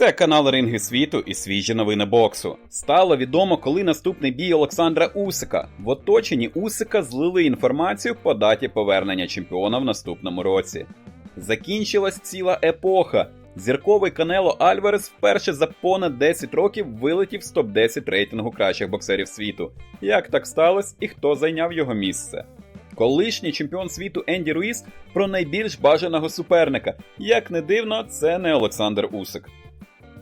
Це канал Ринги світу і свіжі новини боксу. Стало відомо, коли наступний бій Олександра Усика. В оточенні Усика злили інформацію по даті повернення чемпіона в наступному році. Закінчилась ціла епоха. Зірковий Канело Альварес вперше за понад 10 років вилетів з топ-10 рейтингу кращих боксерів світу. Як так сталося і хто зайняв його місце? Колишній чемпіон світу Енді Руїс про найбільш бажаного суперника. Як не дивно, це не Олександр Усик.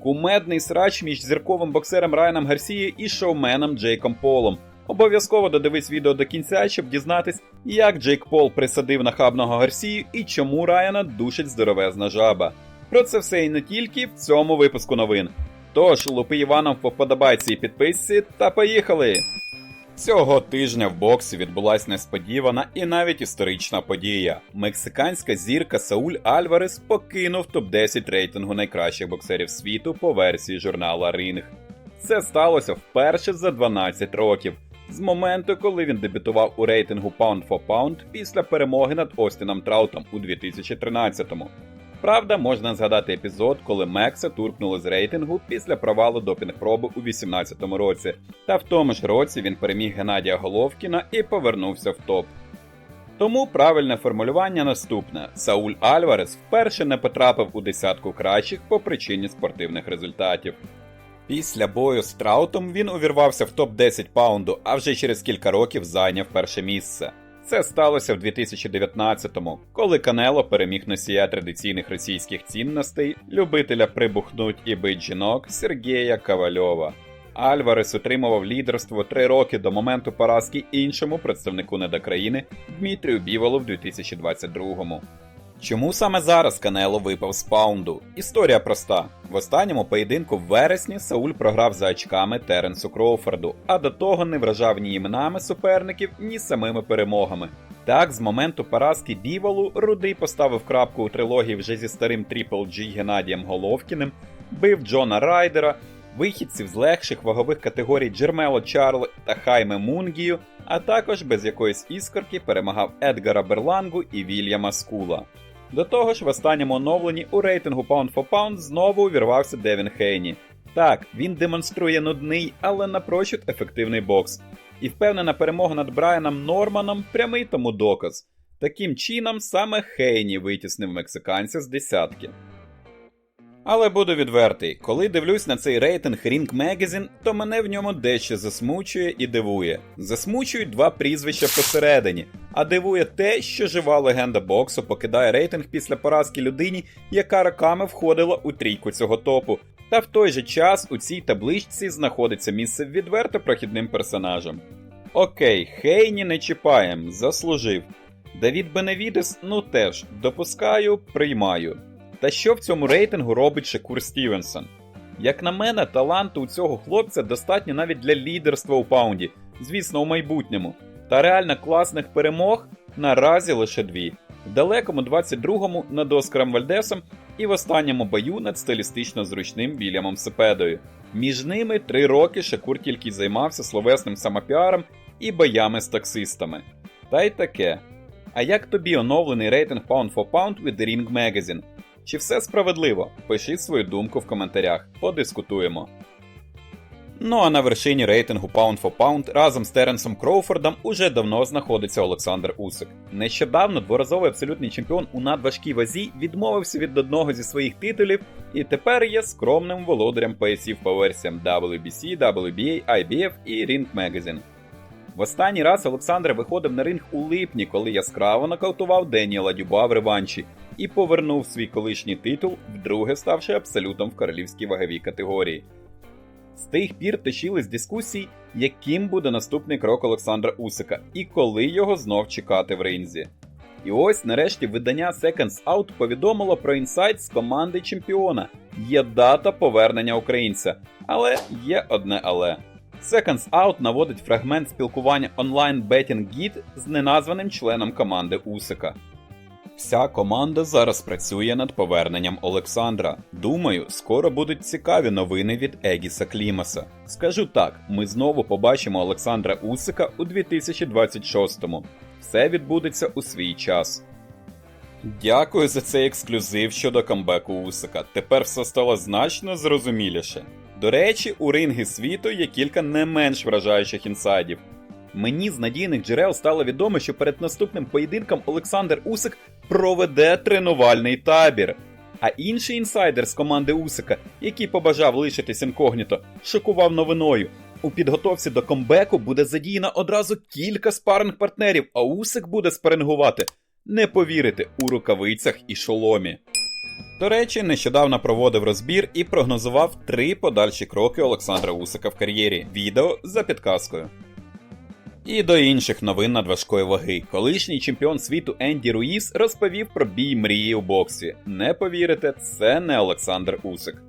Кумедний срач між зірковим боксером Райаном Гарсією і шоуменом Джейком Полом. Обов'язково додивись відео до кінця, щоб дізнатись, як Джейк Пол присадив нахабного Гарсію і чому Райана душить здоровезна жаба. Про це все і не тільки в цьому випуску новин. Тож лупи Іваном по вподобайці і підписці та поїхали! Цього тижня в боксі відбулася несподівана і навіть історична подія. Мексиканська зірка Сауль Альварес покинув топ-10 рейтингу найкращих боксерів світу по версії журнала Ринг. Це сталося вперше за 12 років, з моменту, коли він дебютував у рейтингу Pound for Pound після перемоги над Остіном Траутом у 2013-му. Правда, можна згадати епізод, коли Мекса туркнули з рейтингу після провалу допінг-проби у 2018 році, та в тому ж році він переміг Геннадія Головкіна і повернувся в топ. Тому правильне формулювання наступне: Сауль Альварес вперше не потрапив у десятку кращих по причині спортивних результатів. Після бою з Траутом він увірвався в топ-10 паунду, а вже через кілька років зайняв перше місце. Це сталося в 2019-му, коли Канело переміг носія традиційних російських цінностей, любителя прибухнуть і бить жінок Сергія Кавальова. Альварес утримував лідерство три роки до моменту поразки іншому представнику недокраїни Дмитрію Біволу в 2022-му. Чому саме зараз Канело випав з паунду? Історія проста. В останньому поєдинку в вересні Сауль програв за очками Теренсу Кроуфорду, а до того не вражав ні іменами суперників, ні самими перемогами. Так, з моменту поразки Біволу Рудий поставив крапку у трилогії вже зі старим Тріпл G Геннадієм Головкіним, бив Джона Райдера, вихідців з легших вагових категорій Джермело Чарло та Хайме Мунгію, а також без якоїсь іскорки перемагав Едгара Берлангу і Вільяма Скула. До того ж, в останньому оновленні у рейтингу Pound for Pound знову увірвався Девін Хейні. Так, він демонструє нудний, але напрочуд ефективний бокс. І впевнена перемога над Брайаном Норманом прямий тому доказ. Таким чином, саме Хейні витіснив мексиканця з десятки. Але буду відвертий, коли дивлюсь на цей рейтинг Ring Magazine, то мене в ньому дещо засмучує і дивує. Засмучують два прізвища посередині, а дивує те, що жива легенда боксу покидає рейтинг після поразки людині, яка роками входила у трійку цього топу. Та в той же час у цій табличці знаходиться місце відверто прохідним персонажем. Окей, Хейні не чіпаєм, заслужив. Давід Беневідес, ну теж, допускаю, приймаю. Та що в цьому рейтингу робить Шакур Стівенсон? Як на мене, таланту у цього хлопця достатньо навіть для лідерства у паунді, звісно, у майбутньому. Та реально класних перемог наразі лише дві. В далекому 22-му над Оскаром Вальдесом і в останньому бою над стилістично зручним Вільямом Сепедою. Між ними три роки Шакур тільки займався словесним самопіаром і боями з таксистами. Та й таке. А як тобі оновлений рейтинг Pound for Pound від Ring Magazine? Чи все справедливо? Пиши свою думку в коментарях, подискутуємо. Ну а на вершині рейтингу Pound for Pound разом з Теренсом Кроуфордом уже давно знаходиться Олександр Усик. Нещодавно дворазовий абсолютний чемпіон у надважкій вазі відмовився від одного зі своїх титулів і тепер є скромним володарем поясів по версіям WBC, WBA, IBF і Ring Magazine. В останній раз Олександр виходив на ринг у липні, коли яскраво нокаутував Деніела Дюба в реванші і повернув свій колишній титул, вдруге ставши абсолютом в королівській ваговій категорії. З тих пір точились дискусії, яким буде наступний крок Олександра Усика і коли його знов чекати в ринзі. І ось нарешті видання Seconds Out повідомило про інсайт з команди чемпіона. Є дата повернення українця, але є одне але. Seconds Out наводить фрагмент спілкування онлайн Betting Guide з неназваним членом команди Усика. Вся команда зараз працює над поверненням Олександра. Думаю, скоро будуть цікаві новини від Егіса Клімаса. Скажу так: ми знову побачимо Олександра Усика у 2026-му. Все відбудеться у свій час. Дякую за цей ексклюзив щодо камбеку Усика. Тепер все стало значно зрозуміліше. До речі, у рингі світу є кілька не менш вражаючих інсайдів. Мені з надійних джерел стало відомо, що перед наступним поєдинком Олександр Усик проведе тренувальний табір. А інший інсайдер з команди Усика, який побажав лишитись інкогніто, шокував новиною. У підготовці до комбеку буде задіяно одразу кілька спаринг партнерів, а Усик буде спарингувати. Не повірите у рукавицях і шоломі. До речі, нещодавно проводив розбір і прогнозував три подальші кроки Олександра Усика в кар'єрі. Відео за підказкою. І до інших новин надважкої ваги. Колишній чемпіон світу Енді Руїс розповів про бій мрії у боксі. Не повірите, це не Олександр Усик.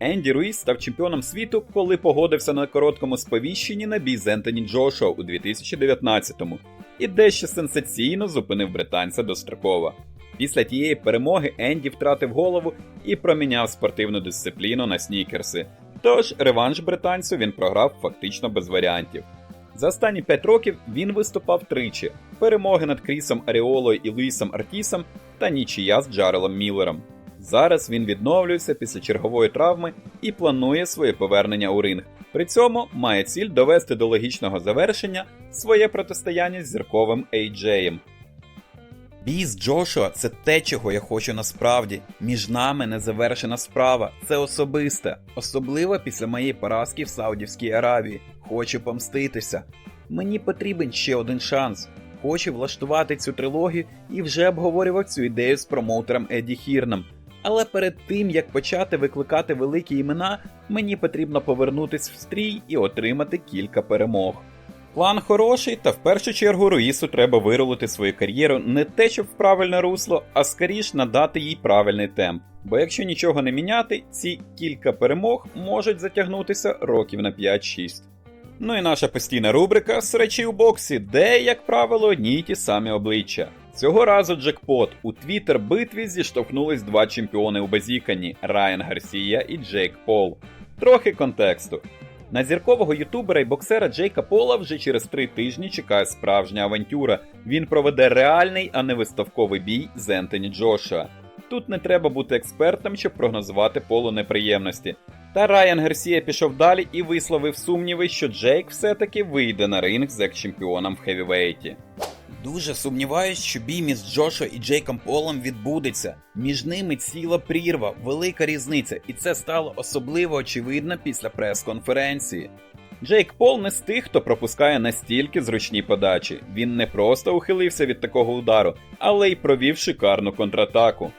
Енді Руїс став чемпіоном світу, коли погодився на короткому сповіщенні на бій з Ентоні Джошуа у 2019-му і дещо сенсаційно зупинив британця достроково. Після тієї перемоги Енді втратив голову і проміняв спортивну дисципліну на снікерси. Тож реванш британцю він програв фактично без варіантів. За останні 5 років він виступав тричі: перемоги над Крісом Аріолою і Луїсом Артісом та нічия з Джарелом Міллером. Зараз він відновлюється після чергової травми і планує своє повернення у ринг. При цьому має ціль довести до логічного завершення своє протистояння з зірковим Ейджеєм. Бій з Джошуа це те, чого я хочу насправді. Між нами не завершена справа. Це особисте, особливо після моєї поразки в Саудівській Аравії. Хочу помститися. Мені потрібен ще один шанс. Хочу влаштувати цю трилогію і вже обговорював цю ідею з промоутером Еді Хірном. Але перед тим як почати викликати великі імена, мені потрібно повернутись в стрій і отримати кілька перемог. План хороший, та в першу чергу Руїсу треба вирулити свою кар'єру не те, щоб в правильне русло, а скоріш надати їй правильний темп. Бо якщо нічого не міняти, ці кілька перемог можуть затягнутися років на 5-6. Ну і наша постійна рубрика «Срачі у боксі, де, як правило, одні й ті самі обличчя. Цього разу джекпот у твіттер битві зіштовхнулись два чемпіони у базікані Райан Гарсія і Джейк Пол. Трохи контексту. На зіркового ютубера і боксера Джейка Пола вже через три тижні чекає справжня авантюра. Він проведе реальний, а не виставковий бій з Ентоні Джоша. Тут не треба бути експертом, щоб прогнозувати полу неприємності. Та Райан Герсія пішов далі і висловив сумніви, що Джейк все-таки вийде на ринг з екс-чемпіоном в хевівейті. Дуже сумніваюсь, що бій між Джошо і Джейком Полом відбудеться. Між ними ціла прірва, велика різниця, і це стало особливо очевидно після прес-конференції. Джейк Пол не з тих, хто пропускає настільки зручні подачі. Він не просто ухилився від такого удару, але й провів шикарну контратаку.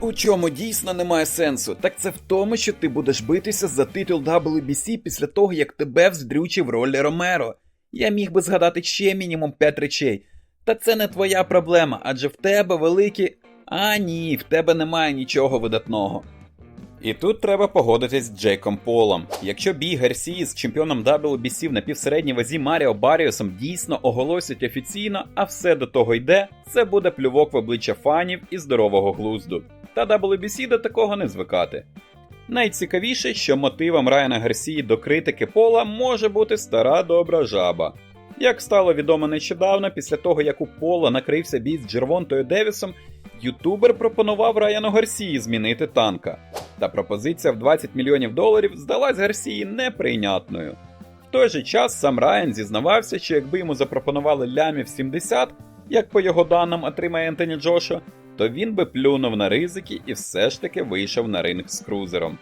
У чому дійсно немає сенсу, так це в тому, що ти будеш битися за титул WBC після того, як тебе вздрючив ролі Ромеро. Я міг би згадати ще мінімум 5 речей. Та це не твоя проблема, адже в тебе великі. А ні, в тебе немає нічого видатного. І тут треба погодитись з Джейком Полом. Якщо бій Гарсії з чемпіоном WBC в напівсередній вазі Маріо Баріусом дійсно оголосять офіційно, а все до того йде, це буде плювок в обличчя фанів і здорового глузду. Та WBC до такого не звикати. Найцікавіше, що мотивом Райана Гарсії до критики Пола може бути стара добра жаба. Як стало відомо нещодавно, після того як у Пола накрився бій з Джервонтою Девісом, ютубер пропонував Райану Гарсії змінити танка. Та пропозиція в 20 мільйонів доларів здалась Гарсії неприйнятною. В той же час сам Райан зізнавався, що якби йому запропонували лямів 70, як по його даним отримає Ентоні Джошо, то він би плюнув на ризики і все ж таки вийшов на ринг з крузером.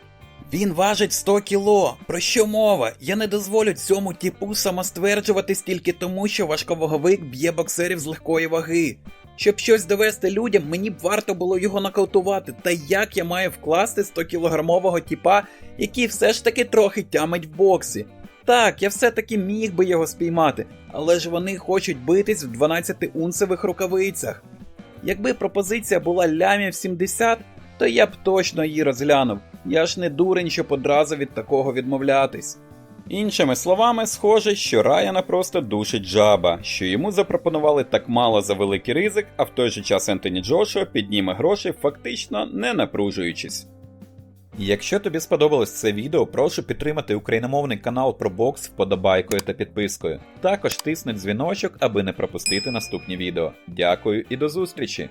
Він важить 100 кіло. Про що мова? Я не дозволю цьому типу самостверджуватись тільки тому, що важковаговик б'є боксерів з легкої ваги. Щоб щось довести людям, мені б варто було його нокаутувати. Та як я маю вкласти 100 кілограмового типа, який все ж таки трохи тямить в боксі? Так, я все-таки міг би його спіймати, але ж вони хочуть битись в 12-унцевих рукавицях. Якби пропозиція була лямів 70, то я б точно її розглянув. Я ж не дурень, щоб одразу від такого відмовлятись. Іншими словами, схоже, що Райана просто душить жаба, що йому запропонували так мало за великий ризик, а в той же час Ентоні Джошуа підніме гроші, фактично не напружуючись. Якщо тобі сподобалось це відео, прошу підтримати україномовний канал про бокс вподобайкою та підпискою. Також тисни дзвіночок, аби не пропустити наступні відео. Дякую і до зустрічі!